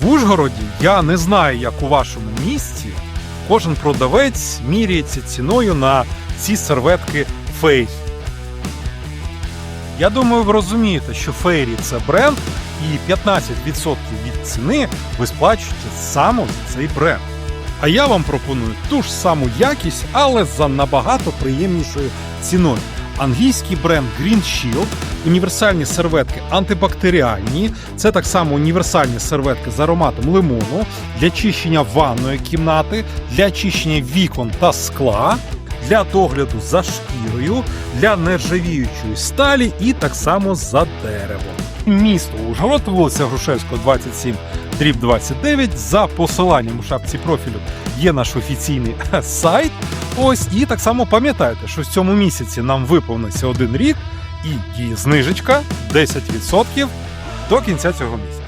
В Ужгороді я не знаю, як у вашому місті. Кожен продавець міряється ціною на ці серветки Фейрі. Я думаю, ви розумієте, що Фейрі це бренд, і 15% від ціни ви сплачуєте саме за цей бренд. А я вам пропоную ту ж саму якість, але за набагато приємнішою ціною. Англійський бренд Green Shield, універсальні серветки антибактеріальні. Це так само універсальні серветки з ароматом лимону для чищення ванної кімнати, для очищення вікон та скла, для догляду за шкірою, для нержавіючої сталі і так само за деревом. Місто Ужгород, вулиця Грушевського, 27, дріб 29. За посиланням у шапці профілю є наш офіційний сайт. Ось і так само пам'ятайте, що в цьому місяці нам виповниться один рік і діє знижечка 10% до кінця цього місяця.